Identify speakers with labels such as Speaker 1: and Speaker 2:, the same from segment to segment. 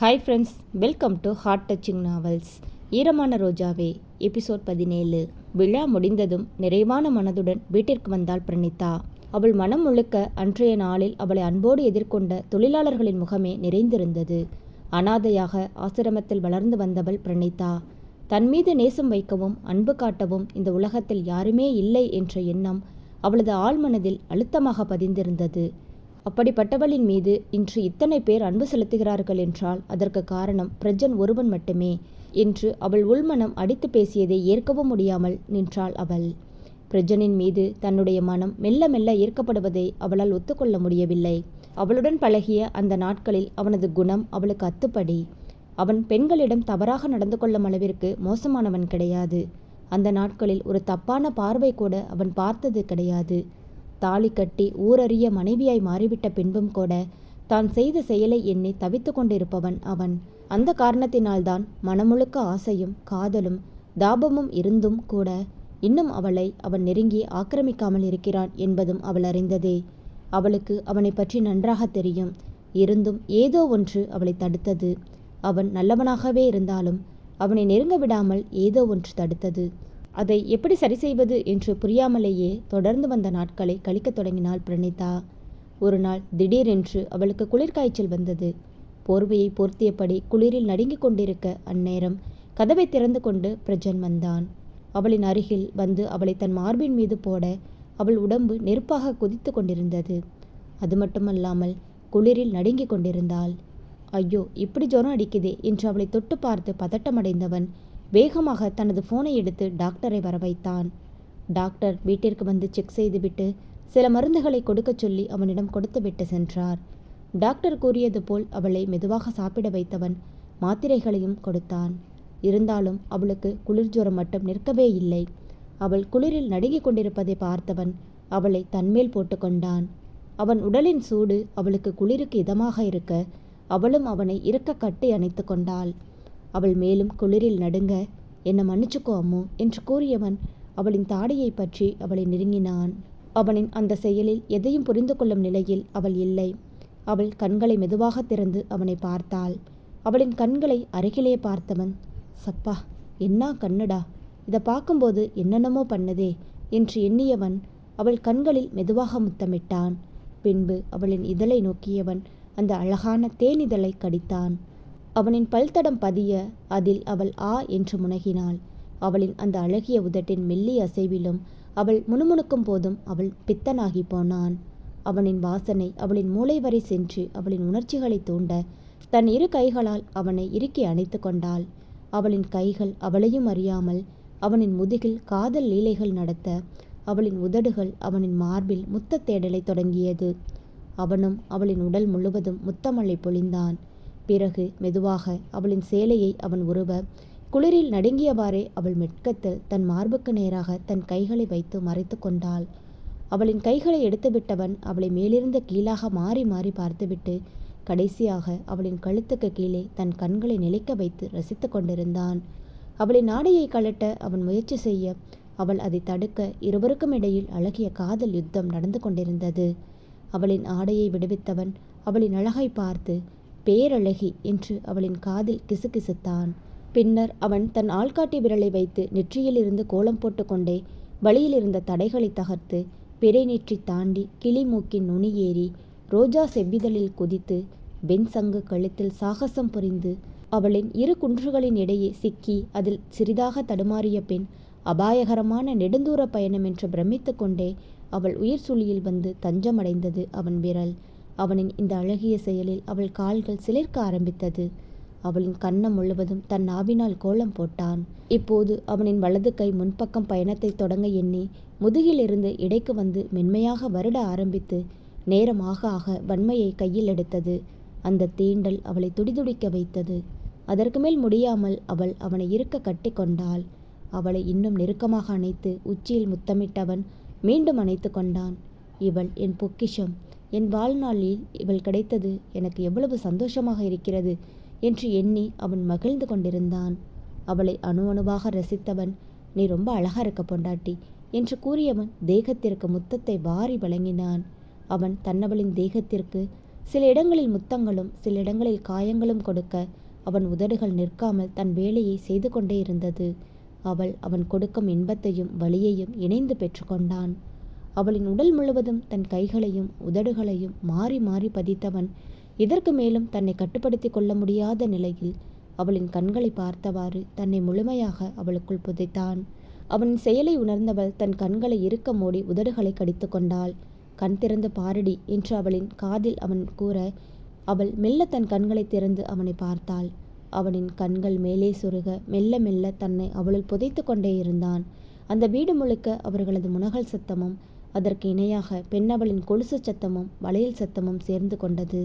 Speaker 1: Hi friends welcome to heart touching novels ஈரமான ரோஜாவே episode பதினேழு. விழா முடிந்ததும் நிறைவான மனதுடன் வீட்டிற்கு வந்தாள் பிரணிதா. அவள் மனம் முழுக்க அன்றைய நாளில் அவளை அன்போடு எதிர்கொண்ட தொழிலாளர்களின் முகமே நிறைந்திருந்தது. அனாதையாக ஆசிரமத்தில் வளர்ந்து வந்தவள் பிரணிதா. தன் மீது நேசம் வைக்கவும் அன்பு காட்டவும் இந்த உலகத்தில் யாருமே இல்லை என்ற எண்ணம் அவளது ஆழ்மனதில் அழுத்தமாக பதிந்திருந்தது. அப்படிப்பட்டவளின் மீது இன்று இத்தனை பேர் அன்பு செலுத்துகிறார்கள் என்றால் அதற்கு காரணம் பிரஜன் ஒருவன் மட்டுமே என்று அவள் உள்மனம் அடித்து பேசியதை ஏற்கவும் முடியாமல் நின்றாள் அவள். பிரஜனின் மீது தன்னுடைய மனம் மெல்ல மெல்ல ஈர்க்கப்படுவதை அவளால் ஒத்துக்கொள்ள முடியவில்லை. அவளுடன் பழகிய அந்த நாட்களில் அவனது குணம் அவளுக்கு அத்துப்படி. அவன் பெண்களிடம் தவறாக நடந்து கொள்ளும் அளவிற்கு மோசமானவன் கிடையாது. அந்த நாட்களில் ஒரு தப்பான பார்வை கூட அவன் பார்த்தது கிடையாது. தாலி கட்டி ஊரறிய மனைவியாய் மாறிவிட்ட பின்பும் கூட தான் செய்த செயலை எண்ணி தவித்து கொண்டிருப்பவன் அவன். அந்த காரணத்தினால்தான் மனமுழுக்க ஆசையும் காதலும் தாபமும் இருந்தும் கூட இன்னும் அவளை அவன் நெருங்கி ஆக்கிரமிக்காமல் இருக்கிறான் என்பதும் அவள் அறிந்ததே. அவளுக்கு அவனை பற்றி நன்றாக தெரியும். இருந்தும் ஏதோ ஒன்று அவளை தடுத்தது. அவன் நல்லவனாகவே இருந்தாலும் அவனை நெருங்க விடாமல் ஏதோ ஒன்று தடுத்தது. அதை எப்படி சரி செய்வது என்று புரியாமலேயே தொடர்ந்து வந்த நாட்களை கழிக்கத் தொடங்கினாள் பிரணிதா. ஒரு நாள் திடீரென்று அவளுக்கு குளிர்காய்ச்சல் வந்தது. போர்வையை போர்த்தியபடி குளிரில் நடுங்கிக் கொண்டிருக்க அந்நேரம் கதவை திறந்து கொண்டு பிரஜன் வந்தான். அவளின் அருகில் வந்து அவளை தன் மார்பின் மீது போட அவள் உடம்பு நெருப்பாக குதித்து கொண்டிருந்தது. அது மட்டுமல்லாமல் குளிரில் நடுங்கிக் கொண்டிருந்தாள். ஐயோ இப்படி ஜுரம் அடிக்குதே என்று அவளை தொட்டு பார்த்து பதட்டமடைந்தவன் வேகமாக தனது ஃபோனை எடுத்து டாக்டரை வர வைத்தான் டாக்டர் வீட்டிற்கு வந்து செக் செய்துவிட்டு சில மருந்துகளை கொடுக்கச் சொல்லி அவனிடம் கொடுத்துவிட்டு சென்றார். டாக்டர் கூறியது போல் அவளை மெதுவாக சாப்பிட வைத்தவன் மாத்திரைகளையும் கொடுத்தான். இருந்தாலும் அவளுக்கு குளிர் ஜுரம் மட்டும் நிற்கவே இல்லை. அவள் குளிரில் நடுங்கிக் கொண்டிருப்பதை பார்த்தவன் அவளை தன்மேல் போட்டுக்கொண்டான் அவன் உடலின் சூடு அவளுக்கு குளிருக்கு இதமாக இருக்க அவளும் அவனை இறுக்க கட்டி அணைத்து கொண்டாள். அவள் மேலும் குளிரில் நடுங்க என்னை மன்னிச்சுக்கோ அம்மு என்று கூறியவன் அவளின் தாடையை பற்றி அவளை நெருங்கினான். அவனின் அந்த செயலில் எதையும் புரிந்து கொள்ளும் நிலையில் அவள் இல்லை. அவள் கண்களை மெதுவாக திறந்து அவனை பார்த்தாள். அவளின் கண்களை அருகிலே பார்த்தவன் சப்பா என்ன கண்ணுடா? இதை பார்க்கும்போது என்னென்னமோ பண்ணதே என்று எண்ணியவன் அவள் கண்களில் மெதுவாக முத்தமிட்டான். பின்பு அவளின் இதழை நோக்கியவன் அந்த அழகான தேனிதழை கடித்தான். அவனின் பல்தடம் பதிய அதில் அவள் ஆ என்று முனகினாள். அவளின் அந்த அழகிய உதட்டின் மெல்லிய அசைவிலும் அவள் முணுமுணுக்கும் போதும் அவள் பித்தனாகி போனான். அவனின் வாசனை அவளின் மூளை வரை சென்று அவளின் உணர்ச்சிகளை தூண்ட தன் இரு கைகளால் அவனை இறுக்கி அணைத்து கொண்டாள். அவளின் கைகள் அவளையும் அறியாமல் அவனின் முதுகில் காதல் லீலைகள் நடத்த அவளின் உதடுகள் அவனின் மார்பில் முத்த தேடலை தொடங்கியது. அவனும் அவளின் உடல் முழுவதும் முத்தமழை பொழிந்தான். பிறகு மெதுவாக அவளின் சேலையை அவன் உருவ குளிரில் நடுங்கியவாறே அவள் மெட்கத்தில் தன் மார்புக்கு நேராக தன் கைகளை வைத்து மறைத்து கொண்டாள். அவளின் கைகளை எடுத்துவிட்டவன் அவளை மேலிருந்த கீழாக மாறி மாறி பார்த்துவிட்டு கடைசியாக அவளின் கழுத்துக்கு கீழே தன் கண்களை நிலைக்க வைத்து ரசித்து கொண்டிருந்தான். அவளின் ஆடையை கழட்ட அவன் முயற்சி செய்ய அவள் அதை தடுக்க இருவருக்கும் இடையில் அழகிய காதல் யுத்தம் நடந்து கொண்டிருந்தது. அவளின் ஆடையை விடுவித்தவன் அவளின் அழகை பார்த்து பேரழகி என்று அவளின் காதில் கிசுகிசுத்தான். பின்னர் அவன் தன் ஆள்காட்டி விரலை வைத்து நெற்றியிலிருந்து கோலம் போட்டுக்கொண்டே வழியில் இருந்த தடைகளை தகர்த்து பிறை நெற்றி தாண்டி கிளிமூக்கின் நுனி ஏறி ரோஜா செவ்விதழில் குதித்து வெண் சங்கு கழுத்தில் சாகசம் புரிந்து அவளின் இரு குன்றுகளின் இடையே சிக்கி அதில் சிறிதாக தடுமாறிய பின் அபாயகரமான நெடுந்தூர பயணம் என்று பிரமித்து கொண்டே அவள் உயிர் சுழியில் வந்து தஞ்சமடைந்தது அவன் விரல். அவனின் இந்த அழகிய செயலில் அவள் கால்கள் சிலிர்க்க ஆரம்பித்தது. அவளின் கன்னம் முழுவதும் தன் நாவினால் கோலம் போட்டான். இப்போது அவனின் வலது கை முன்பக்கம் பயணத்தை தொடங்க எண்ணி முதுகிலிருந்து இடைக்கு வந்து மென்மையாக வருட ஆரம்பித்து நேரமாக ஆக வன்மையை கையில் எடுத்தது. அந்த தீண்டல் அவளை துடிதுடிக்க வைத்தது. அதற்கு மேல் முடியாமல் அவள் அவனை இருக்க கட்டி கொண்டாள். அவளை இன்னும் நெருக்கமாக அணைத்து உச்சியில் முத்தமிட்டவன் மீண்டும் அணைத்து கொண்டான். இவள் என் பொக்கிஷம். என் வாழ்நாளில் இவள் கிடைத்தது எனக்கு எவ்வளவு சந்தோஷமாக இருக்கிறது என்று எண்ணி அவன் மகிழ்ந்து கொண்டிருந்தான். அவளை அணு அணுவாக ரசித்தவன் நீ ரொம்ப அழகா இருக்க பொண்டாட்டி என்று கூறியவன் தேகத்திற்கு முத்தத்தை வாரி வழங்கினான். அவன் தன்னவளின் தேகத்திற்கு சில இடங்களில் முத்தங்களும் சில இடங்களில் காயங்களும் கொடுக்க அவன் உதடுகள் நிற்காமல் தன் வேலையை செய்து கொண்டே இருந்தது. அவள் அவன் கொடுக்கும் இன்பத்தையும் வலியையும் இணைந்து பெற்றுக்கொண்டான். அவளின் உடல் முழுவதும் தன் கைகளையும் உதடுகளையும் மாறி மாறி பதித்தவன் இதற்கு மேலும் தன்னை கட்டுப்படுத்தி கொள்ள முடியாத நிலையில் அவளின் கண்களை பார்த்தவாறு தன்னை முழுமையாக அவளுக்குள் புதைத்தான். அவன் செயலை உணர்ந்தவள் தன் கண்களை இறுக்க மூடி உதடுகளை கடித்து கொண்டாள். கண் திறந்து பாரடி என்று அவளின் காதில் அவன் கூற அவள் மெல்ல தன் கண்களை திறந்து அவனை பார்த்தாள். அவனின் கண்கள் மேலே சுருக மெல்ல மெல்ல தன்னை அவளுள் புதைத்து கொண்டே இருந்தான். அந்த வீடு முழுக்க அவர்களது முனகல் சத்தமும் அதற்கு இணையாக பெண்ணவளின் கொலுசு சத்தமும் வளையல் சத்தமும் சேர்ந்து கொண்டது.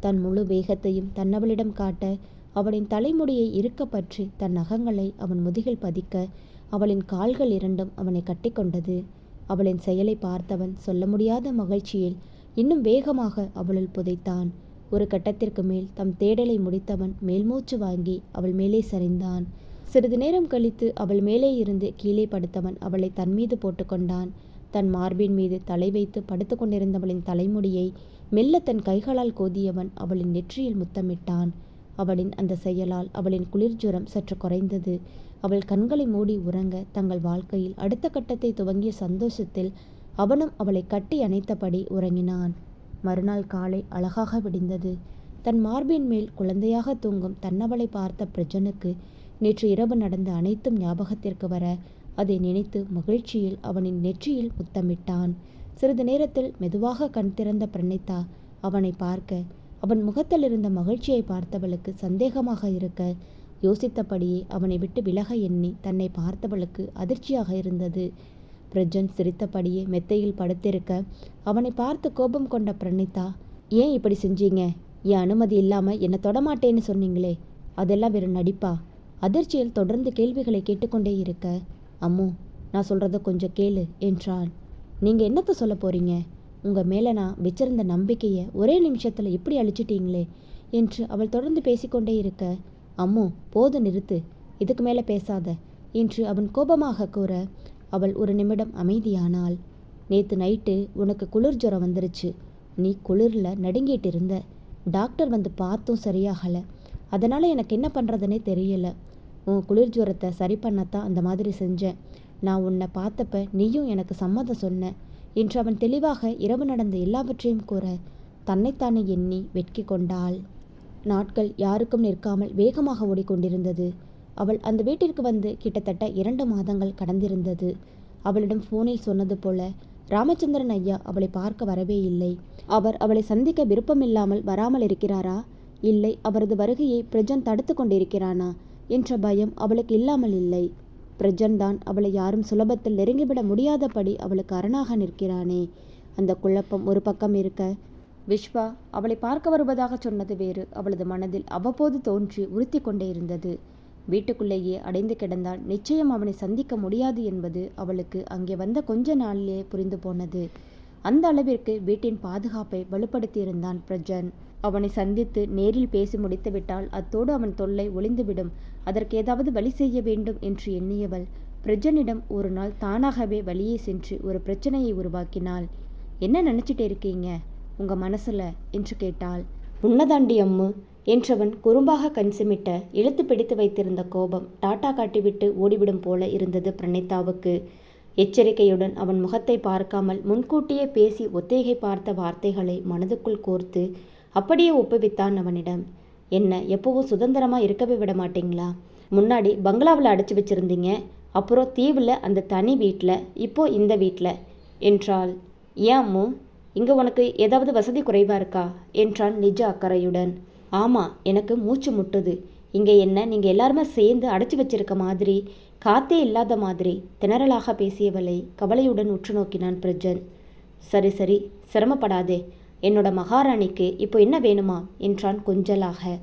Speaker 1: தன் முழு வேகத்தையும் தன்னவளிடம் காட்ட அவளின் தலைமுடியை இருக்க பற்றி தன் நகங்களை அவன் முதுகில் பதிக்க அவளின் கால்கள் இரண்டும் அவனை கட்டிக்கொண்டது அவளின் செயலை பார்த்தவன் சொல்ல முடியாத மகிழ்ச்சியில் இன்னும் வேகமாக அவளுள் புதைத்தான். ஒரு கட்டத்திற்கு மேல் தம் தேடலை முடித்தவன் மேல்மூச்சு வாங்கி அவள் மேலே சரிந்தான். சிறிது நேரம் கழித்து அவள் மேலே இருந்து கீழே படுத்தவன் அவளை தன் மீது போட்டுக்கொண்டான் தன் மார்பின் மீது தலை வைத்து படுத்து கொண்டிருந்தவளின் தலைமுடியை மெல்ல தன் கைகளால் கோதியவன் அவளின் நெற்றியில் முத்தமிட்டான். அவளின் அந்த செயலால் அவளின் குளிர்ஜுரம் சற்று குறைந்தது. அவள் கண்களை மூடி உறங்க தங்கள் வாழ்க்கையில் அடுத்த கட்டத்தை துவங்கிய சந்தோஷத்தில் அவனும் அவளை கட்டி அணைத்தபடி உறங்கினான். மறுநாள் காலை அழகாக விடிந்தது. தன் மார்பின் மேல் குழந்தையாக தூங்கும் தன்னவளை பார்த்த பிரஜனுக்கு நேற்று இரவு நடந்த அனைத்தும் ஞாபகத்திற்கு வர அதை நினைத்து மகிழ்ச்சியில் அவனின் நெற்றியில் முத்தமிட்டான். சிறிது நேரத்தில் மெதுவாக கண் திறந்த பிரணித்தா அவனை பார்க்க அவன் முகத்தில் இருந்த மகிழ்ச்சியை பார்த்தவளுக்கு சந்தேகமாக இருக்க யோசித்தபடியே அவனை விட்டு விலக எண்ணி தன்னை பார்த்தவளுக்கு அதிர்ச்சியாக இருந்தது. பிரஜன் சிரித்தபடியே மெத்தையில் படுத்திருக்க அவனை பார்த்து கோபம் கொண்ட பிரணிதா ஏன் இப்படி செஞ்சீங்க? என் அனுமதி இல்லாமல் என்னை தொடமாட்டேன்னு சொன்னீங்களே. அதெல்லாம் வெறும் நடிப்பா? அதிர்ச்சியில் தொடர்ந்து கேள்விகளை கேட்டுக்கொண்டே இருக்க அம்மு நான் சொல்கிறத கொஞ்சம் கேளு என்றான். நீங்கள் என்னத்தை சொல்ல போகிறீங்க உங்கள் மேலே நான் வச்சிருந்த நம்பிக்கையை ஒரே நிமிஷத்தில் இப்படி அழிச்சிட்டீங்களே என்று அவள் தொடர்ந்து பேசிக்கொண்டே இருக்க அம்மு போது நிறுத்து இதுக்கு மேலே பேசாத என்று அவன் கோபமாக கூற அவள் ஒரு நிமிடம் அமைதியானாள். நேற்று நைட்டு உனக்கு குளிர் ஜுரம் வந்துருச்சு. நீ குளிரில் நடுங்கிட்டு இருந்த டாக்டர் வந்து பார்த்தும் சரியாகலை. அதனால் எனக்கு என்ன பண்ணுறதுனே தெரியல. உன் குளிர் ஜுரத்தை சரி பண்ணத்தான் அந்த மாதிரி செஞ்சேன். நான் உன்னை பார்த்தப்ப நீயும் எனக்கு சம்மதம் சொன்ன. என்று அவன் தெளிவாக இரவு நடந்த எல்லாவற்றையும் கூற தன்னைத்தானே எண்ணி வெட்கி கொண்டாள். நாட்கள் யாருக்கும் நிற்காமல் வேகமாக ஓடிக்கொண்டிருந்தது. அவள் அந்த வீட்டிற்கு வந்து கிட்டத்தட்ட இரண்டு மாதங்கள் கடந்திருந்தது. அவளிடம் ஃபோனில் சொன்னது போல ராமச்சந்திரன் ஐயா அவளை பார்க்க வரவே இல்லை. அவர் அவளை சந்திக்க விருப்பமில்லாமல் வராமல் இருக்கிறாரா? இல்லை அவரது வருகையை பிரஜன் தடுத்து கொண்டிருக்கிறானா? என்ற பயம் அவளுக்கு இல்லாமல் இல்லை. பிரஜன் தான் அவளை யாரும் சுலபத்தில் நெருங்கிவிட முடியாதபடி அவளுக்கு அரணாக நிற்கிறானே. அந்த குழப்பம் ஒரு பக்கம் இருக்க விஸ்வா அவளை பார்க்க வருவதாக சொன்னது வேறு. அவளது மனதில் அவ்வப்போது தோன்றி உறுத்தி கொண்டே இருந்தது. வீட்டுக்குள்ளேயே அடைந்து கிடந்தால் நிச்சயம் அவனை சந்திக்க முடியாது என்பது அவளுக்கு அங்கே வந்த கொஞ்ச நாளிலே புரிந்து போனது. அந்த அளவிற்கு வீட்டின் பாதுகாப்பை வலுப்படுத்தியிருந்தான் பிரஜன். அவனை சந்தித்து நேரில் பேசி முடித்துவிட்டால் அத்தோடு அவன் தொல்லை ஒளிந்துவிடும் அதற்கு ஏதாவது வழி செய்ய வேண்டும் என்று எண்ணியவள் பிரஜனிடம் ஒரு நாள் தானாகவே வழியே சென்று ஒரு பிரச்சனையை உருவாக்கினாள். என்ன நினச்சிட்டு இருக்கீங்க? உங்க மனசுல? என்று கேட்டாள். உன்னதாண்டி அம்மு என்றவன் குறும்பாக கண் சிமிட்ட இழுத்து பிடித்து வைத்திருந்த கோபம் டாட்டா காட்டிவிட்டு ஓடிவிடும் போல இருந்தது பிரணிதாவுக்கு. எச்சரிக்கையுடன் அவன் முகத்தை பார்க்காமல் முன்கூட்டியே பேசி ஒத்தேகை பார்த்த வார்த்தைகளை மனதுக்குள் கோர்த்து அப்படியே ஒப்புவித்தான் அவனிடம். என்ன எப்பவும் சுதந்திரமாக இருக்கவே விட மாட்டீங்களா? முன்னாடி பங்களாவில் அடைச்சி வச்சுருந்தீங்க அப்புறம் தீவில் அந்த தனி வீட்டில் இப்போ இந்த வீட்டில் என்றாள். ஏன் அம்மு? இங்கே உனக்கு ஏதாவது வசதி குறைவாக இருக்கா? என்றான் நிஜ அக்கறையுடன். ஆமாம் எனக்கு மூச்சு முட்டுது. இங்கே என்ன நீங்கள் எல்லாருமே சேர்ந்து அடைச்சி வச்சிருக்க மாதிரி காத்தே இல்லாத மாதிரி திணறலாக பேசியவளை கவலையுடன் உற்று நோக்கினான் பிரஜன். சரி சரி சிரமப்படாதே. என்னோட மகாராணிக்கு இப்போ என்ன வேணுமா? என்றான் கொஞ்சலாக.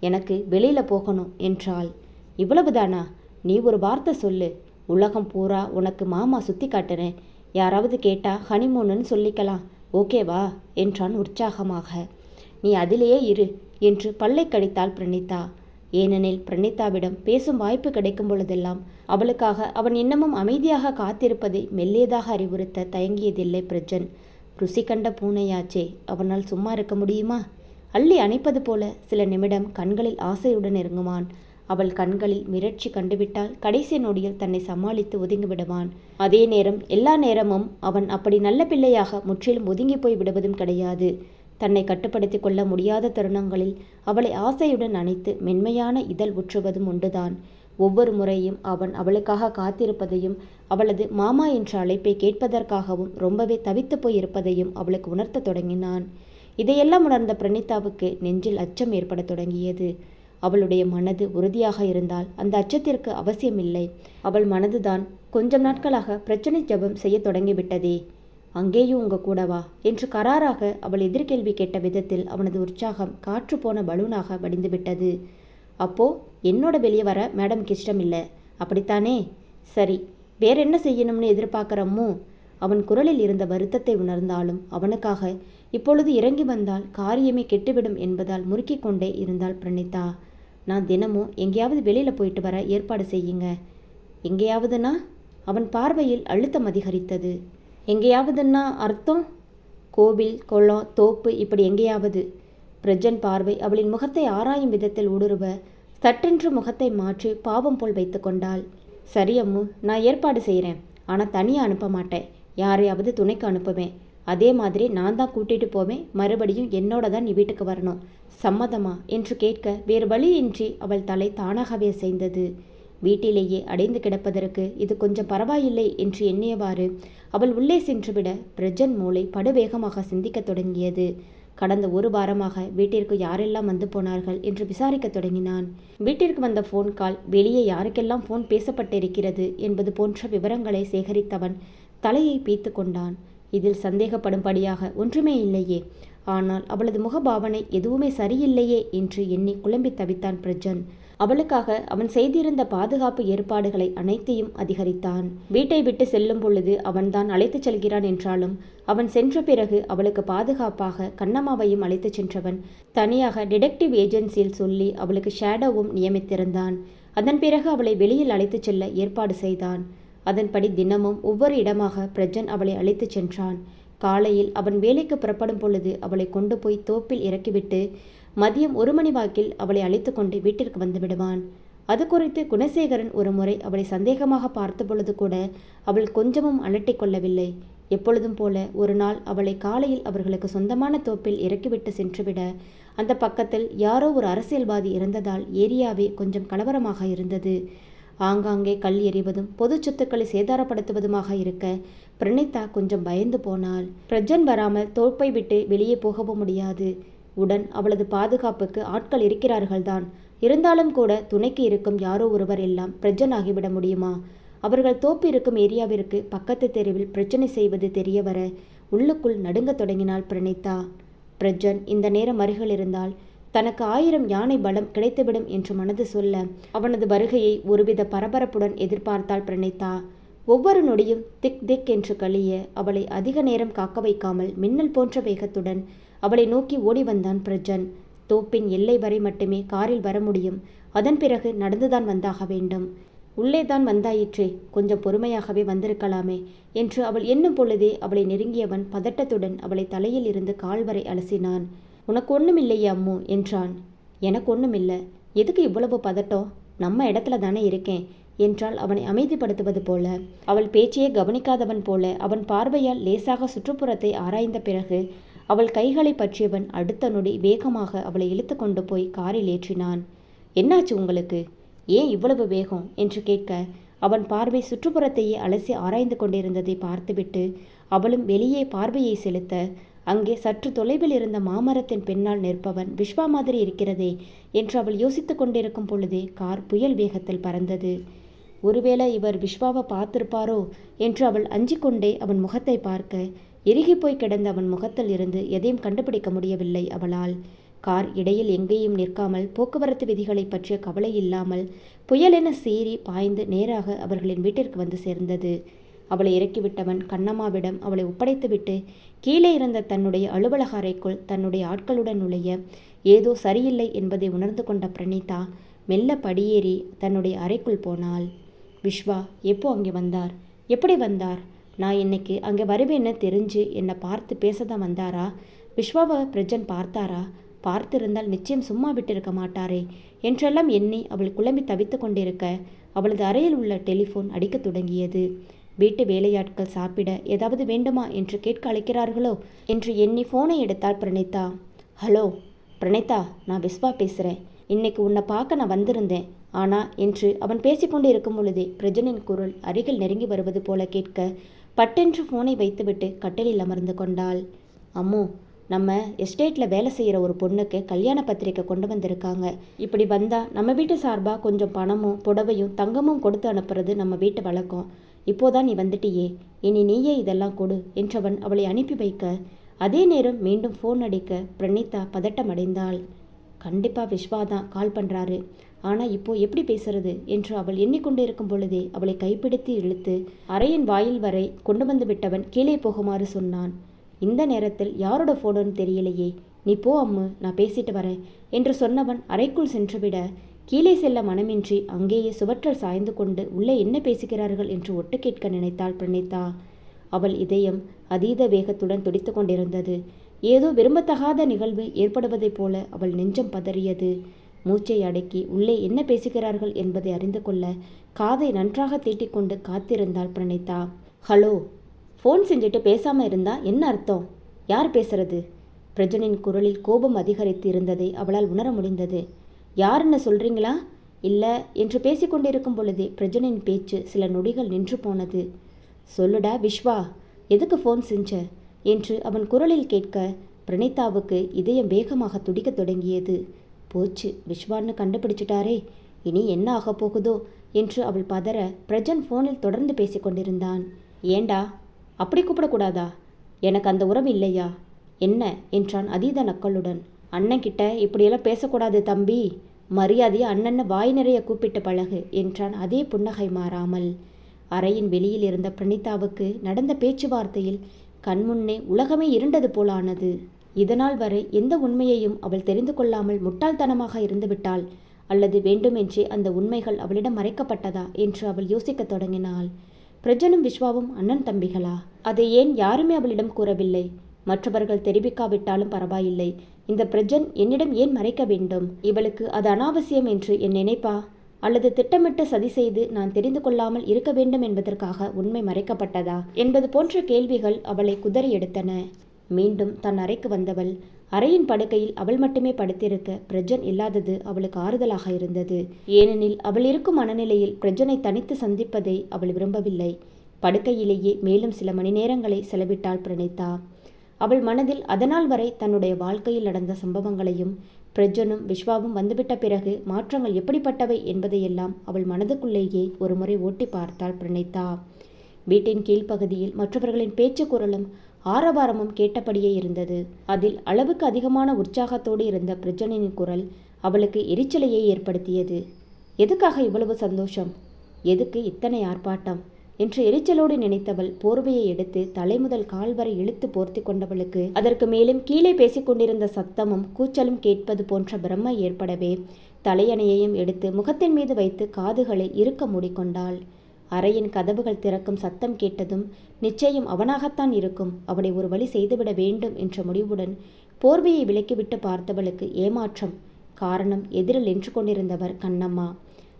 Speaker 1: எனக்கு வெளியில் போகணும் என்றாள். இவ்வளவுதானா? நீ ஒரு வார்த்தை சொல்லு. உலகம் பூரா உனக்கு மாமா சுற்றி காட்டுறேன். யாராவது கேட்டா ஹனிமூனுன்னு சொல்லிக்கலாம். ஓகேவா என்றான் உற்சாகமாக. நீ அதிலேயே இரு என்று பல்லை கடித்தாள் பிரணிதா. ஏனெனில் பிரணிதாவிடம் பேசும் வாய்ப்பு கிடைக்கும் பொழுதெல்லாம் அவளுக்காக அவன் இன்னமும் அமைதியாக காத்திருப்பதை மெல்லியதாக அறிவுறுத்த தயங்கியதில்லை பிரஜன். ருசி கண்ட பூனையாச்சே அவனால் சும்மா இருக்க முடியுமா? அள்ளி அணைப்பது போல சில நிமிடம் கண்களில் ஆசையுடன் இறங்குவான். அவள் கண்களில் மிரட்சி கண்டுவிட்டால் கடைசி நொடியில் தன்னை சமாளித்து ஒதுங்கி விடுவான். அதே நேரம் எல்லா நேரமும் அவன் அப்படி நல்ல பிள்ளையாக முற்றிலும் ஒதுங்கி போய் விடுவதும் கிடையாது. தன்னை கட்டுப்படுத்தி கொள்ள முடியாத தருணங்களில் அவளை ஆசையுடன் அணைத்து மென்மையான இதழ் உற்றுவதும் உண்டுதான். ஒவ்வொரு முறையும் அவன் அவளுக்காக காத்திருப்பதையும் அவளது மாமா என்ற அழைப்பை கேட்பதற்காகவும் ரொம்பவே தவித்து போய் இருப்பதையும் அவளுக்கு உணர்த்தத் தொடங்கினான். இதையெல்லாம் உணர்ந்த பிரணிதாவுக்கு நெஞ்சில் அச்சம் ஏற்படத் தொடங்கியது. அவளுடைய மனது உறுதியாக இருந்தால் அந்த அச்சத்திற்கு அவசியமில்லை. அவள் மனதுதான் கொஞ்சம் நாட்களாக பிரச்சனை ஜெபம் செய்ய தொடங்கிவிட்டதே. அங்கேயும் உங்க கூடவா என்று கராராக அவள் எதிர்கேள்வி கேட்ட விதத்தில் அவனது உற்சாகம் காற்று போன பலூனாக வடிந்துவிட்டது. அப்போது என்னோட வெளியே வர மேடம்க்கு இஷ்டம் இல்லை. அப்படித்தானே? சரி வேற என்ன செய்யணும்னு எதிர்பார்க்குறம்மோ அவன் குரலில் இருந்த வருத்தத்தை உணர்ந்தாலும் அவனுக்காக இப்பொழுது இறங்கி வந்தால் காரியமே கெட்டுவிடும் என்பதால் முறுக்கிக் கொண்டே இருந்தாள் பிரணிதா. நான் தினமும் எங்கேயாவது வெளியில் போயிட்டு வர ஏற்பாடு செய்யுங்க. எங்கேயாவதுனா அவன் பார்வையில் அழுத்தம் அதிகரித்தது. எங்கேயாவதுன்னா அர்த்தம்? கோவில் குளம் தோப்பு இப்படி எங்கேயாவது. பிரஜன் பார்வை அவளின் முகத்தை ஆராயும் விதத்தில் ஊடுருவ சட்டென்று முகத்தை மாற்றி பாவம் போல் வைத்து கொண்டாள். சரி அம்மு நான் ஏற்பாடு செய்கிறேன் ஆனால் தனியாக அனுப்ப மாட்டேன். யாரையாவது துணைக்கு அனுப்புவேன் அதே மாதிரி நான் தான் கூட்டிட்டு போவேன் மறுபடியும் என்னோட தான் நீ வீட்டுக்கு வரணும். சம்மதமா? என்று கேட்க வேறு வழியின்றி அவள் தலை தானாகவே செய்தது வீட்டிலேயே அடைந்து கிடப்பதற்கு இது கொஞ்சம் பரவாயில்லை என்று எண்ணியவாறு அவள் உள்ளே சென்றுவிட பிரஜன் மூளை படுவேகமாக சிந்திக்கத் தொடங்கியது. கடந்த ஒரு வாரமாக வீட்டிற்கு யாரெல்லாம் வந்து போனார்கள் என்று விசாரிக்க தொடங்கினான். வீட்டிற்கு வந்த ஃபோன் கால் வெளியே யாருக்கெல்லாம் ஃபோன் பேசப்பட்டிருக்கிறது என்பது போன்ற விவரங்களை சேகரித்தவன் தலையை பீத்து கொண்டான். இதில் சந்தேகப்படும்படியாக ஒன்றுமே இல்லையே. ஆனால் அவளது முகபாவனை எதுவுமே சரியில்லையே என்று எண்ணி குழம்பி தவித்தான் பிரஜன். அவளுக்காக அவன் செய்திருந்த பாதுகாப்பு ஏற்பாடுகளை அனைத்தையும் அதிகரித்தான். வீட்டை விட்டு செல்லும் பொழுது அவன்தான் அழைத்துச் செல்கிறான் என்றாலும் அவன் சென்ற பிறகு அவளுக்கு பாதுகாப்பாக கண்ணம்மாவையும் அழைத்துச் சென்றவன் தனியாக டிடெக்டிவ் ஏஜென்சியில் சொல்லி அவளுக்கு ஷேடோவும் நியமித்திருந்தான். அதன் பிறகு அவளை வெளியில் அழைத்துச் செல்ல ஏற்பாடு செய்தான். அதன்படி தினமும் ஒவ்வொரு இடமாக பிரஜன் அவளை அழைத்துச் சென்றான். காலையில் அவன் வேலைக்கு புறப்படும் பொழுது அவளை கொண்டு போய் தோப்பில் இறக்கிவிட்டு மதியம் ஒரு மணி வாக்கில் அவளை அழைத்து கொண்டு வீட்டிற்கு வந்து விடுவான். அது குறித்து குணசேகரன் ஒரு முறை அவளை சந்தேகமாக பார்த்த பொழுது கூட அவள் கொஞ்சமும் அலட்டிக் கொள்ளவில்லை. எப்பொழுதும் போல ஒரு நாள் அவளை காலையில் அவர்களுக்கு சொந்தமான தோப்பில் இறக்கிவிட்டு சென்றுவிட அந்த பக்கத்தில் யாரோ ஒரு அரசியல்வாதி இறந்ததால் ஏரியாவே கொஞ்சம் கலவரமாக இருந்தது. ஆங்காங்கே கல் எறிவதும் பொது சொத்துக்களை சேதாரப்படுத்துவதுமாக இருக்க பிரணீதா கொஞ்சம் பயந்து போனாள். பிரஜன் வராமல் தோப்பை விட்டு வெளியே போகவும் முடியாது. உடன் அவளது பாதுகாப்புக்கு ஆட்கள் இருக்கிறார்கள்தான். இருந்தாலும் கூட துணைக்கு இருக்கும் யாரோ ஒருவர் எல்லாம் பிரஜன் ஆகிவிட முடியுமா? அவர்கள் தோப்பு இருக்கும் ஏரியாவிற்கு பக்கத்து தெருவில் பிரச்சனை செய்வது தெரிய வர உள்ளுக்குள் நடுங்கத் தொடங்கினாள் பிரணீதா. பிரஜன் இந்த நேரம் அருகில் இருந்தால் தனக்கு ஆயிரம் யானை பலம் கிடைத்துவிடும் என்று மனது சொல்ல அவனது வருகையை ஒருவித பரபரப்புடன் எதிர்பார்த்தாள் பிரணீதா. ஒவ்வொரு நொடியும் திக் திக் என்று கழிய அவளை அதிக நேரம் காக்க வைக்காமல் மின்னல் போன்ற வேகத்துடன் அவளை நோக்கி ஓடி வந்தான் பிரஜன். தோப்பின் எல்லை வரை மட்டுமே காரில் வர முடியும். அதன் பிறகு நடந்துதான் வந்தாக வேண்டும். உள்ளே தான் வந்தாயிற்றே கொஞ்சம் பொறுமையாகவே வந்திருக்கலாமே என்று அவள் எண்ணும் பொழுதே அவளை நெருங்கியவன் பதட்டத்துடன் அவளை தலையில் இருந்து கால் வரை அலசினான். உனக்கு ஒன்றுமில்லையே அம்மு என்றான். எனக்கு ஒன்றுமில்லை எதுக்கு இவ்வளவு பதட்டம்? நம்ம இடத்துல தானே இருக்கேன் என்றால் அவனை அமைதிப்படுத்துவது போல. அவள் பேச்சையே கவனிக்காதவன் போல அவன் பார்வையால் லேசாக சுற்றுப்புறத்தை ஆராய்ந்த பிறகு அவள் கைகளை பற்றியவன் அடுத்த நொடி வேகமாக அவளை இழுத்து கொண்டு போய் காரில் ஏற்றினான். என்னாச்சு உங்களுக்கு? ஏன் இவ்வளவு வேகம்? என்று கேட்க அவன் பார்வை சுற்றுப்புறத்தையே அலசி ஆராய்ந்து கொண்டிருந்ததை பார்த்துவிட்டு அவளும் வெளியே பார்வையை செலுத்த அங்கே சற்று தொலைவில் இருந்த மாமரத்தின் பின்னால் நிற்பவன் விஸ்வா மாதிரி இருக்கிறதே என்று அவள் யோசித்து கொண்டிருக்கும் பொழுதே கார் புயல் வேகத்தில் பறந்தது. ஒருவேளை இவர் விஸ்வாவை பார்த்திருப்பாரோ? என்று அவள் அஞ்சிக்கொண்டே அவன் முகத்தை பார்க்க போய் கிடந்த அவன் முகத்தில் இருந்து எதையும் கண்டுபிடிக்க முடியவில்லை அவளால். கார் இடையில் எங்கேயும் நிற்காமல் போக்குவரத்து விதிகளை பற்றிய கவலை இல்லாமல் புயலென சீறி பாய்ந்து நேராக அவர்களின் வீட்டிற்கு வந்து சேர்ந்தது. அவளை இறக்கிவிட்டவன் கண்ணம்மாவிடம் அவளை ஒப்படைத்துவிட்டு கீழே இருந்த தன்னுடைய அலுவலக அறைக்குள் தன்னுடைய ஆட்களுடன் நுழைய ஏதோ சரியில்லை என்பதை உணர்ந்து கொண்ட பிரணீதா மெல்ல படியேறி தன்னுடைய அறைக்குள் போனாள். விஸ்வா எப்போ அங்கே வந்தார்? எப்படி வந்தார்? நான் இன்னைக்கு அங்கே வருவேன்னு தெரிஞ்சு என்னை பார்த்து பேச தான் வந்தாரா? விஸ்வாவை பிரஜன் பார்த்தாரா? பார்த்திருந்தால் நிச்சயம் சும்மா விட்டிருக்க மாட்டாரே என்றெல்லாம் எண்ணி அவள் குழம்பி தவித்து கொண்டிருக்க அவளது அறையில் உள்ள டெலிஃபோன் அடிக்கத் தொடங்கியது. வீட்டு வேலையாட்கள் சாப்பிட ஏதாவது வேண்டுமா என்று கேட்க அழைக்கிறார்களோ என்று எண்ணி ஃபோனை எடுத்தாள் பிரணீதா. ஹலோ பிரணீதா நான் விஸ்வா பேசுகிறேன் இன்னைக்கு உன்னை பார்க்க நான் வந்திருந்தேன். ஆனால் என்று அவன் பேசிக்கொண்டு இருக்கும் பொழுதே பிரஜனின் குரல் அருகில் நெருங்கி வருவது போல கேட்க பட்டென்று ஃபோனை வைத்துவிட்டு கட்டிலில் அமர்ந்து கொண்டாள். அம்மு நம்ம எஸ்டேட்டில் வேலை செய்கிற ஒரு பொண்ணுக்கு கல்யாண பத்திரிக்கை கொண்டு வந்திருக்காங்க. இப்படி வந்தால் நம்ம வீட்டு சார்பாக கொஞ்சம் பணமும் புடவையும் தங்கமும் கொடுத்து அனுப்புறது நம்ம வீட்டு வழக்கம். இப்போதான் நீ வந்துட்டியே. இனி நீயே இதெல்லாம் கொடு என்றவன் அவளை அனுப்பி வைக்க அதே நேரம் மீண்டும் ஃபோன் அடிக்க பிரணீதா பதட்டம் அடைந்தாள் கண்டிப்பாக விஸ்வா தான் கால் பண்ணுறாரு ஆனால் இப்போ எப்படி பேசுறது? என்று அவள் எண்ணிக்கொண்டிருக்கும் பொழுதே அவளை கைப்பிடித்து இழுத்து அறையின் வாயில் வரை கொண்டு வந்து விட்டவன் கீழே போகுமாறு சொன்னான். இந்த நேரத்தில் யாரோட ஃபோனோன்னு தெரியலையே. நீ போ அம்மு நான் பேசிட்டு வரேன் என்று சொன்னவன் அறைக்குள் சென்றுவிட கீழே செல்ல மனமின்றி அங்கேயே சுவற்றல் சாய்ந்து கொண்டு உள்ளே என்ன பேசுகிறார்கள் என்று ஒட்டு கேட்க நினைத்தாள் பிரணீதா அவள் இதயம் அதீத வேகத்துடன் துடித்து கொண்டிருந்தது. ஏதோ விரும்பத்தகாத நிகழ்வு ஏற்படுவதைப் போல அவள் நெஞ்சம் பதறியது. மூச்சை அடக்கி உள்ளே என்ன பேசுகிறார்கள் என்பதை அறிந்து கொள்ள காதை நன்றாக தீட்டிக்கொண்டு காத்திருந்தாள் பிரணீதா. ஹலோ ஃபோன் செஞ்சுட்டு பேசாமல் இருந்தா என்ன அர்த்தம்? யார் பேசுறது? பிரஜனின் குரலில் கோபம் அதிகரித்து இருந்ததை அவளால் உணர முடிந்தது. யாருன்னு சொல்றீங்களா? இல்லை என்று பேசிக்கொண்டிருக்கும் பொழுதே பிரஜனின் பேச்சு சில நொடிகள் நின்று போனது. சொல்லுடா விஸ்வா எதுக்கு ஃபோன் செஞ்ச? என்று அவன் குரலில் கேட்க பிரணீதாவுக்கு இதயம் வேகமாக துடிக்கத் தொடங்கியது. போச்சு. விஸ்வான்னு கண்டுபிடிச்சிட்டாரே. இனி என்ன ஆகப் போகுதோ என்று அவள் பதற பிரஜன் ஃபோனில் தொடர்ந்து பேசிக்கொண்டிருந்தான் ஏண்டா? அப்படி கூப்பிடக்கூடாதா? எனக்கு அந்த உறவு இல்லையா? என்ன? என்றான் அதீத நக்களுடன் அண்ணன்கிட்ட இப்படியெல்லாம் பேசக்கூடாது தம்பி. மரியாதையை அண்ணன்னு வாய் நிறைய கூப்பிட்டு பழகு என்றான் அதே புன்னகை மாறாமல். அறையின் வெளியில் இருந்த பிரணிதாவுக்கு நடந்த பேச்சுவார்த்தையில் கண்முன்னே உலகமே இருண்டது போலானது. இதனால் வரை எந்த உண்மையையும் அவள் தெரிந்து கொள்ளாமல் முட்டாள்தனமாக இருந்துவிட்டாள் அல்லது வேண்டுமென்றே அந்த உண்மைகள் அவளிடம் மறைக்கப்பட்டதா என்று அவள் யோசிக்கத் தொடங்கினாள். பிரஜனும் விஸ்வாவும் அண்ணன் தம்பிகளா? அதை ஏன் யாருமே அவளிடம் கூறவில்லை? மற்றவர்கள் தெரிவிக்காவிட்டாலும் பரவாயில்லை. இந்த பிரஜன் என்னிடம் ஏன் மறைக்க வேண்டும்? இவளுக்கு அது அனாவசியம் என்று என் நினைப்பா? அல்லது திட்டமிட்டு சதி செய்து நான் தெரிந்து கொள்ளாமல் இருக்க வேண்டும் என்பதற்காக உண்மை மறைக்கப்பட்டதா? என்பது போன்ற கேள்விகள் அவளை குதறி எடுத்தன. மீண்டும் தன் அறைக்கு வந்தவள். அறையின் படுக்கையில் அவள் மட்டுமே படுத்திருக்க பிரஜன் இல்லாதது அவளுக்கு ஆறுதலாக இருந்தது. ஏனெனில் அவள் இருக்கும் மனநிலையில் பிரஜனை தனித்து சந்திப்பதை அவள் விரும்பவில்லை. படுக்கையிலேயே மேலும் சில மணி நேரங்களை செலவிட்டாள் பிரணீதா. அவள் மனதில் அதனால் வரை தன்னுடைய வாழ்க்கையில் நடந்த சம்பவங்களையும் பிரஜனும் விஸ்வாவும் வந்துவிட்ட பிறகு மாற்றங்கள் எப்படிப்பட்டவை என்பதையெல்லாம் அவள் மனதுக்குள்ளேயே ஒரு முறை ஓட்டி பார்த்தாள் பிரணீதா. வீட்டின் கீழ்ப்பகுதியில் மற்றவர்களின் பேச்சு குரலும் ஆரவாரமும் கேட்டபடியே இருந்தது. அதில் அளவுக்கு அதிகமான உற்சாகத்தோடு இருந்த பிரஜனின் குரல் அவளுக்கு எரிச்சலையே ஏற்படுத்தியது. எதுக்காக இவ்வளவு சந்தோஷம்? எதுக்கு இத்தனை ஆர்ப்பாட்டம்? என்று எரிச்சலோடு நினைத்தவள் போர்வையை எடுத்து தலைமுதல் கால் வரை இழுத்து போர்த்தி கொண்டவளுக்கு அதற்கு மேலும் கீழே பேசிக்கொண்டிருந்த சத்தமும் கூச்சலும் கேட்பது போன்ற பிரம்மை ஏற்படவே தலையணையையும் எடுத்து முகத்தின் மீது வைத்து காதுகளை இறுக்க மூடிக்கொண்டாள். அறையின் கதவுகள் திறக்கும் சத்தம் கேட்டதும் நிச்சயம் அவனாகத்தான் இருக்கும். அவனை ஒரு வழி செய்துவிட வேண்டும் என்ற முடிவுடன் போர்வையை விலக்கிவிட்டு பார்த்தவளுக்கு ஏமாற்றம். காரணம் எதிரில் நின்று கொண்டிருந்தவர் கண்ணம்மா.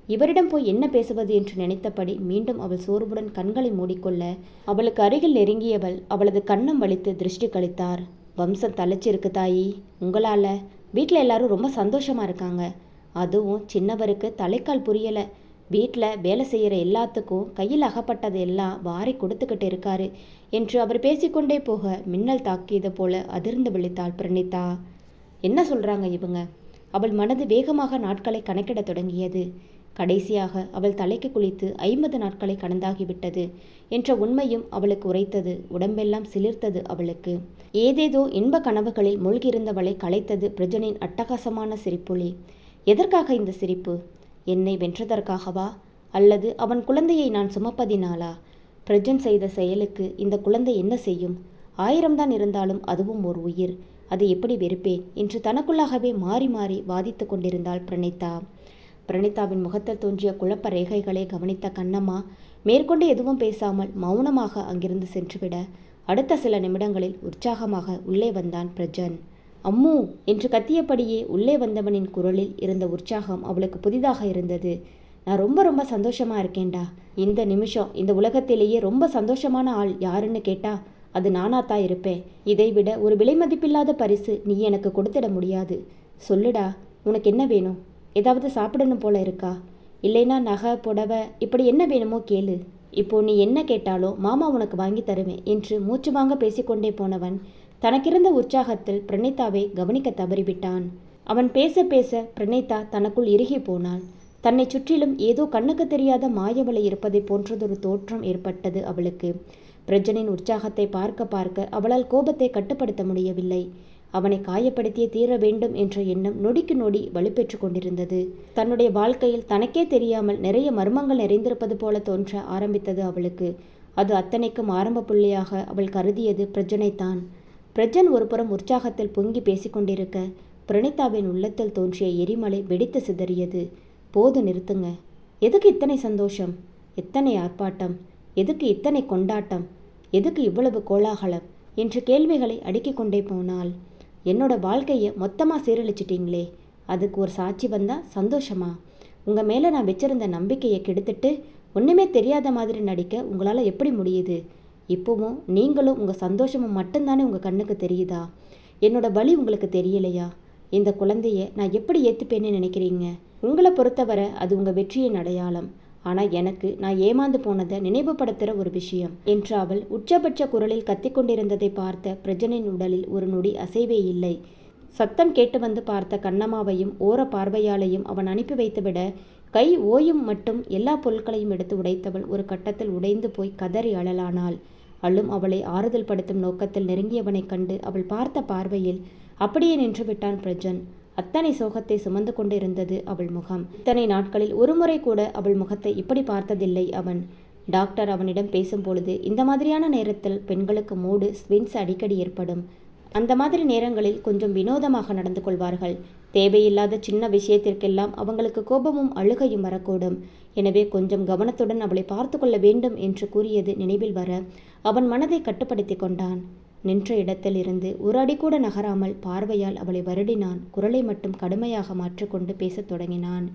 Speaker 1: இவரிடம் போய் என்ன பேசுவது? என்று நினைத்தபடி மீண்டும் அவள் சோர்வுடன் கண்களை மூடிக்கொள்ள அவளுக்கு அருகில் நெருங்கியவள் அவளது கண்ணம் வலித்து திருஷ்டி கழித்தார். வம்சம் தலைச்சிருக்கு தாயி. உங்களால. வீட்டில் எல்லாரும் ரொம்ப சந்தோஷமா இருக்காங்க. அதுவும் சின்னவருக்கு தலைக்கால் புரியலை. வீட்டில் வேலை செய்கிற எல்லாத்துக்கும் கையில் அகப்பட்டது எல்லாம் வாரி கொடுத்துக்கிட்டு இருக்காரு என்று அவர் பேசிக்கொண்டே போக மின்னல் தாக்கியது போல அதிர்ந்து விழித்தாள் பிரணிதா. என்ன சொல்கிறாங்க இவங்க? அவள் மனது வேகமாக நாட்களை கணக்கிடத் தொடங்கியது. கடைசியாக அவள் தலைக்கு குளித்து ஐம்பது நாட்களை கடந்தாகிவிட்டது என்ற உண்மையும் அவளுக்கு உரைத்தது உடம்பெல்லாம் சிலிர்த்தது அவளுக்கு. ஏதேதோ இன்ப கனவுகளில் மூழ்கியிருந்தவளை களைத்தது பிரஜனின் அட்டகாசமான சிரிப்புளி. எதற்காக இந்த சிரிப்பு? என்னை வென்றதற்காகவா? அல்லது அவன் குழந்தையை நான் சுமப்பதினாலா? பிரஜன் செய்த செயலுக்கு இந்த குழந்தை என்ன செய்யும்? ஆயிரம்தான் இருந்தாலும் அதுவும் ஒரு உயிர். அதை எப்படி வெறுப்பேன்? என்று தனக்குள்ளாகவே மாறி மாறி வாதித்து கொண்டிருந்தாள் பிரணீதா. பிரணீதாவின் முகத்தில் தோன்றிய குழப்ப ரேகைகளை கவனித்த கண்ணம்மா மேற்கொண்டு எதுவும் பேசாமல் மௌனமாக அங்கிருந்து சென்றுவிட அடுத்த சில நிமிடங்களில் உற்சாகமாக உள்ளே வந்தான் பிரஜன். அம்மு! என்று கத்தியபடியே உள்ளே வந்தவனின் குரலில் இருந்த உற்சாகம் அவளுக்கு புதிதாக இருந்தது. நான் ரொம்ப ரொம்ப சந்தோஷமா இருக்கேன்டா. இந்த நிமிஷம் இந்த உலகத்திலேயே ரொம்ப சந்தோஷமான ஆள் யாருன்னு கேட்டா அது நானாத்தான் இருப்பேன். இதைவிட ஒரு விலை மதிப்பில்லாத பரிசு நீ எனக்கு கொடுத்துட முடியாது. சொல்லுடா உனக்கு என்ன வேணும்? ஏதாவது சாப்பிடணும் போல இருக்கா? இல்லைனா நகை புடவை இப்படி என்ன வேணுமோ கேளு. இப்போ நீ என்ன கேட்டாலும் மாமா உனக்கு வாங்கி தருவேன் என்று மூச்சு வாங்க பேசிக்கொண்டே போனவன் தனக்கிருந்த உற்சாகத்தில் பிரணீதாவை கவனிக்க தவறிவிட்டான். அவன் பேச பேச பிரணீதா தனக்குள் இறுகி போனாள். தன்னை சுற்றிலும் ஏதோ கண்ணுக்கு தெரியாத மாயவலை இருப்பதை போன்றதொரு தோற்றம் ஏற்பட்டது அவளுக்கு. பிரஜனின் உற்சாகத்தை பார்க்க பார்க்க அவளால் கோபத்தை கட்டுப்படுத்த முடியவில்லை. அவனை காயப்படுத்தியே தீர வேண்டும் என்ற எண்ணம் நொடிக்கு நொடி வலுப்பெற்று கொண்டிருந்தது. தன்னுடைய வாழ்க்கையில் தனக்கே தெரியாமல் நிறைய மர்மங்கள் நிறைந்திருப்பது போல தோன்ற ஆரம்பித்தது அவளுக்கு. அது அத்தனைக்கும் ஆரம்ப புள்ளியாக அவள் கருதியது பிரஜனைத்தான். பிரஜன் ஒருபுறம் உற்சாகத்தில் பொங்கி பேசிக்கொண்டிருக்க பிரணிதாவின் உள்ளத்தில் தோன்றிய எரிமலை வெடித்து சிதறியது. போது நிறுத்துங்க. எதுக்கு இத்தனை சந்தோஷம்? எத்தனை ஆர்ப்பாட்டம்? எதுக்கு இத்தனை கொண்டாட்டம்? எதுக்கு இவ்வளவு கோலாகலம்? என்று கேள்விகளை அடுக்கிக் கொண்டே போனாள். என்னோட வாழ்க்கையை மொத்தமாக சீரழிச்சிட்டீங்களே. அதுக்கு ஒரு சாட்சி வந்தால் சந்தோஷமா? உங்கள் மேலே நான் வச்சிருந்த நம்பிக்கையை கெடுத்துட்டு ஒன்றுமே தெரியாத மாதிரி நடிக்க உங்களால் எப்படி முடியுது? இப்போவும் நீங்களும் உங்கள் சந்தோஷமும் மட்டும்தானே உங்கள் கண்ணுக்கு தெரியுதா? என்னோட வழி உங்களுக்கு தெரியலையா? இந்த குழந்தைய நான் எப்படி ஏற்றுப்பேன்னு நினைக்கிறீங்க? உங்களை பொறுத்தவரை அது உங்கள் வெற்றியின் அடையாளம். ஆனால் எனக்கு நான் ஏமாந்து போனதை நினைவுபடுத்துகிற ஒரு விஷயம். என்று அவள் உச்சபட்ச குரலில் கத்திக்கொண்டிருந்ததை பார்த்த பிரஜனின் உடலில் ஒரு நொடி அசைவே இல்லை. சத்தம் கேட்டு வந்து பார்த்த கண்ணம்மாவையும் ஓர பார்வையாலையும் அவன் அனுப்பி வைத்துவிட கை ஓயும் மட்டும் எல்லா பொருட்களையும் எடுத்து உடைத்தவள் ஒரு கட்டத்தில் உடைந்து போய் கதறி அழலானாள். அள்ளும் அவளை ஆறுதல் படுத்தும் நோக்கத்தில் நெருங்கியவனைக் கண்டு அவள் பார்த்த பார்வையில் அப்படியே நின்று விட்டான் பிரஜன். அத்தனை சோகத்தை சுமந்து கொண்டிருந்தது அவள் முகம். இத்தனை நாட்களில் ஒருமுறை கூட அவள் முகத்தை இப்படி பார்த்ததில்லை அவன். டாக்டர் அவனிடம் பேசும்பொழுது இந்த மாதிரியான நேரத்தில் பெண்களுக்கு மூடு ஸ்வின்ஸ் அடிக்கடி ஏற்படும். அந்த மாதிரி நேரங்களில் கொஞ்சம் வினோதமாக நடந்து கொள்வார்கள். தேவையில்லாத சின்ன விஷயத்திற்கெல்லாம் அவங்களுக்கு கோபமும் அழுகையும் வரக்கூடும். எனவே கொஞ்சம் கவனத்துடன் அவளை பார்த்து கொள்ள வேண்டும் என்று கூறியது நினைவில் வர அவன் மனதை கட்டுப்படுத்தி கொண்டான். நின்ற இடத்தில் இருந்து ஒரு அடி கூட நகராமல் பார்வையால் அவளை வருடினான். குரலை மட்டும் கடுமையாக மாற்றிக்கொண்டு பேசத் தொடங்கினான்.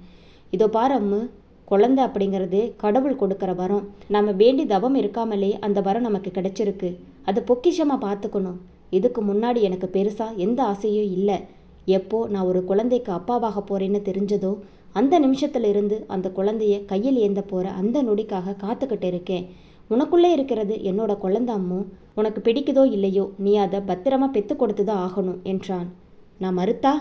Speaker 1: இதோ பார் அம்மு குழந்தை அப்படிங்கிறது கடவுள் கொடுக்குற வரம். நம்ம வேண்டி தவம் இருக்காமலே அந்த வரம் நமக்கு கிடைச்சிருக்கு. அதை பொக்கிஷமாக பார்த்துக்கணும். இதுக்கு முன்னாடி எனக்கு பெருசாக எந்த ஆசையும் இல்லை. எப்போ நான் ஒரு குழந்தைக்கு அப்பாவாக போகிறேன்னு தெரிஞ்சதோ அந்த நிமிஷத்துல இருந்து அந்த குழந்தைய கையில் ஏந்த போகிற அந்த நொடிக்காக காத்துக்கிட்டு இருக்கேன். உனக்குள்ளே இருக்கிறது என்னோட குழந்த உனக்கு பிடிக்குதோ இல்லையோ நீ அதை பத்திரமா பெத்து கொடுத்து தான் ஆகணும் என்றான். நான் மறுத்தா?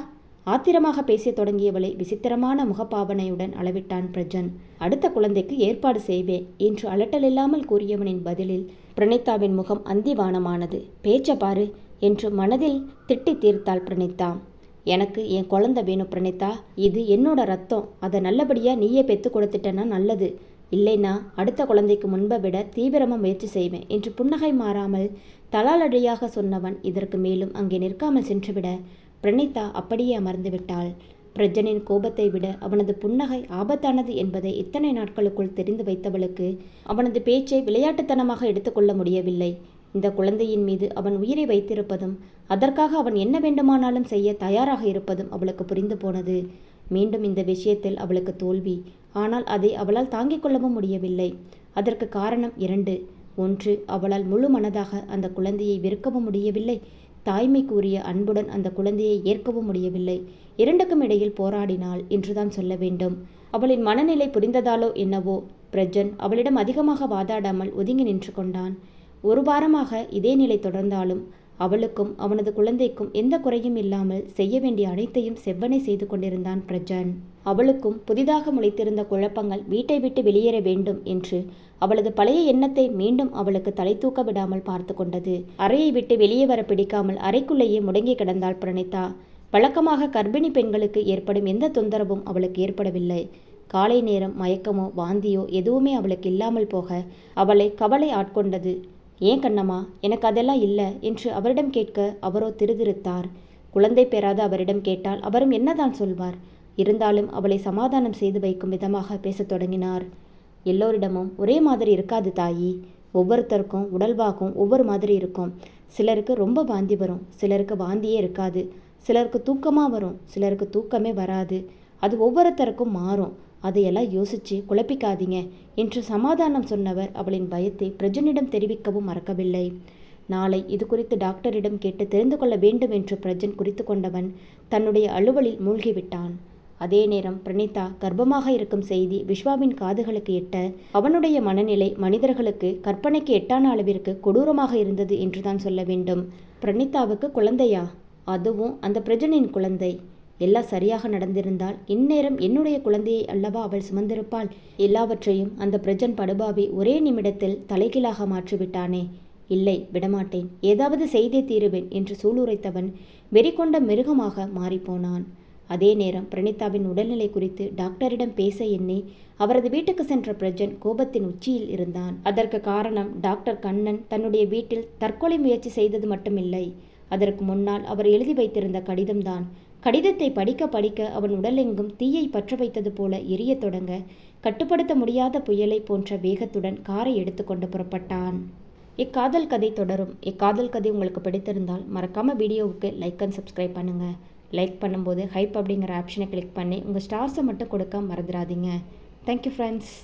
Speaker 1: ஆத்திரமாக பேசத் தொடங்கியவளை விசித்திரமான முகப்பாவனையுடன் அளவிட்டான் பிரஜன். அடுத்த குழந்தைக்கு ஏற்பாடு செய்வேன் என்று அலட்டலில்லாமல் கூறியவனின் பதிலில் பிரணீதாவின் முகம் அந்திவானமானது. பேச்ச பாரு என்று மனதில் திட்டி தீர்த்தாள் பிரணீதா. எனக்கு என் குழந்தை வேணும் பிரணீதா. இது என்னோட ரத்தம். அதை நல்லபடியாக நீயே பெற்று கொடுத்துட்டேன்னா நல்லது. இல்லைனா அடுத்த குழந்தைக்கு முன்பை விட தீவிரமாக முயற்சி செய்வேன் என்று புன்னகை மாறாமல் தலாலடியாக சொன்னவன் இதற்கு மேலும் அங்கே நிற்காமல் சென்றுவிட பிரணீதா அப்படியே அமர்ந்து விட்டாள். பிரஜனின் கோபத்தை விட அவனது புன்னகை ஆபத்தானது என்பதை இத்தனை நாட்களுக்குள் தெரிந்து வைத்தவளுக்கு அவனது பேச்சை விளையாட்டுத்தனமாக எடுத்துக்கொள்ள முடியவில்லை. இந்த குழந்தையின் மீது அவன் உயிரை வைத்திருப்பதும் அதற்காக அவன் என்ன வேண்டுமானாலும் செய்ய தயாராக இருப்பதும் அவளுக்கு புரிந்து போனது. மீண்டும் இந்த விஷயத்தில் அவளுக்கு தோல்வி ஆனால் அதை அவளால் தாங்கிக் கொள்ளவும் முடியவில்லை. அதற்கு காரணம் இரண்டு. ஒன்று அவளால் முழு மனதாக அந்த குழந்தையை வெறுக்கவும் முடியவில்லை. தாய்மை கூறிய அன்புடன் அந்த குழந்தையை ஏற்கவும் முடியவில்லை. இரண்டுக்கும் இடையில் போராடினாள் என்றுதான் சொல்ல வேண்டும். அவளின் மனநிலை புரிந்ததாலோ என்னவோ பிரஜன் அவளிடம் அதிகமாக வாதாடாமல் ஒதுங்கி நின்று கொண்டான். ஒரு வாரமாக இதே நிலை தொடர்ந்தாலும் அவளுக்கும் அவனது குழந்தைக்கும் எந்த குறையும் இல்லாமல் செய்ய வேண்டிய அனைத்தையும் செவ்வனை செய்து கொண்டிருந்தான் பிரஜன். அவளுக்கும் புதிதாக முளைத்திருந்த குழப்பங்கள் வீட்டை விட்டு வெளியேற வேண்டும் என்று அவளது பழைய எண்ணத்தை மீண்டும் அவளுக்கு தலை தூக்க விடாமல் பார்த்து கொண்டது. அறையை விட்டு வெளியே வர பிடிக்காமல் அறைக்குள்ளேயே முடங்கி கிடந்தாள் பிரணீதா. வழக்கமாக கர்ப்பிணி பெண்களுக்கு ஏற்படும் எந்த தொந்தரவும் அவளுக்கு ஏற்படவில்லை. காலை நேரம் மயக்கமோ வாந்தியோ எதுவுமே அவளுக்கு இல்லாமல் போக அவளை கவலை ஆட்கொண்டது. ஏன் கண்ணம்மா எனக்கு அதெல்லாம் இல்லை என்று அவரிடம் கேட்க அவரோ திருதிருத்தார். குழந்தை பெறாத அவரிடம் கேட்டால் அவரும் என்னதான் சொல்வார்? இருந்தாலும் அவளை சமாதானம் செய்து வைக்கும் விதமாக பேசத் தொடங்கினார். எல்லோரிடமும் ஒரே மாதிரி இருக்காது தாயி. ஒவ்வொருத்தருக்கும் உடல்வாகும் ஒவ்வொரு மாதிரி இருக்கும். சிலருக்கு ரொம்ப வாந்தி வரும் சிலருக்கு வாந்தியே இருக்காது. சிலருக்கு தூக்கமாக வரும் சிலருக்கு தூக்கமே வராது. அது ஒவ்வொருத்தருக்கும் மாறும். அதையெல்லாம் யோசிச்சு குழப்பிக்காதீங்க என்று சமாதானம் சொன்னவர் அவளின் பயத்தை பிரஜனிடம் தெரிவிக்கவும் மறக்கவில்லை. நாளை இது குறித்து டாக்டரிடம் கேட்டு தெரிந்து கொள்ள வேண்டும் என்று பிரஜன் குறித்து கொண்டவன் தன்னுடைய அலுவலில் மூழ்கிவிட்டான். அதே நேரம் பிரணீதா கர்ப்பமாக இருக்கும் செய்தி விஸ்வாவின் காதுகளுக்கு எட்ட அவனுடைய மனநிலை மனிதர்களுக்கு கற்பனைக்கு எட்டான அளவிற்கு கொடூரமாக இருந்தது என்றுதான் சொல்ல வேண்டும். பிரணீதாவுக்கு குழந்தையா? அதுவும் அந்த பிரஜனின் குழந்தை. எல்லாம் சரியாக நடந்திருந்தால் இந்நேரம் என்னுடைய குழந்தையை அல்லவா அவள் சுமந்திருப்பாள்? எல்லாவற்றையும் அந்த பிரஜன் படுபாவி ஒரே நிமிடத்தில் தலைகீழாக மாற்றிவிட்டானே. இல்லை விடமாட்டேன். ஏதாவது செய்தே தீருவேன் என்று சூளுரைத்தவன் வெறிகொண்ட மிருகமாக மாறிப்போனான். அதே நேரம் பிரணீதாவின் உடல்நிலை குறித்து டாக்டரிடம் பேச எண்ணி அவரது வீட்டுக்கு சென்ற பிரஜன் கோபத்தின் உச்சியில் இருந்தான். அதற்கு காரணம் டாக்டர் கண்ணன் தன்னுடைய வீட்டில் தற்கொலை முயற்சி செய்தது மட்டுமில்லை. அதற்கு முன்னால் அவர் எழுதி வைத்திருந்த கடிதம்தான் கடிதத்தை படிக்க படிக்க அவன் உடலெங்கும் தீயை பற்ற வைத்தது போல எரியத் தொடங்க கட்டுப்படுத்த முடியாத புயலை போன்ற வேகத்துடன் காரை எடுத்துக்கொண்டு புறப்பட்டான். இக்காதல் கதை தொடரும். இக்காதல் கதை உங்களுக்கு பிடித்திருந்தால் மறக்காமல் வீடியோவுக்கு லைக் அண்ட் சப்ஸ்கிரைப் பண்ணுங்க. லைக் பண்ணும்போது ஹைப் அப்படிங்கிற ஆப்ஷனை கிளிக் பண்ணி உங்கள் ஸ்டார்ஸை மட்டும் கொடுக்க மறந்துடாதீங்க. Thank you friends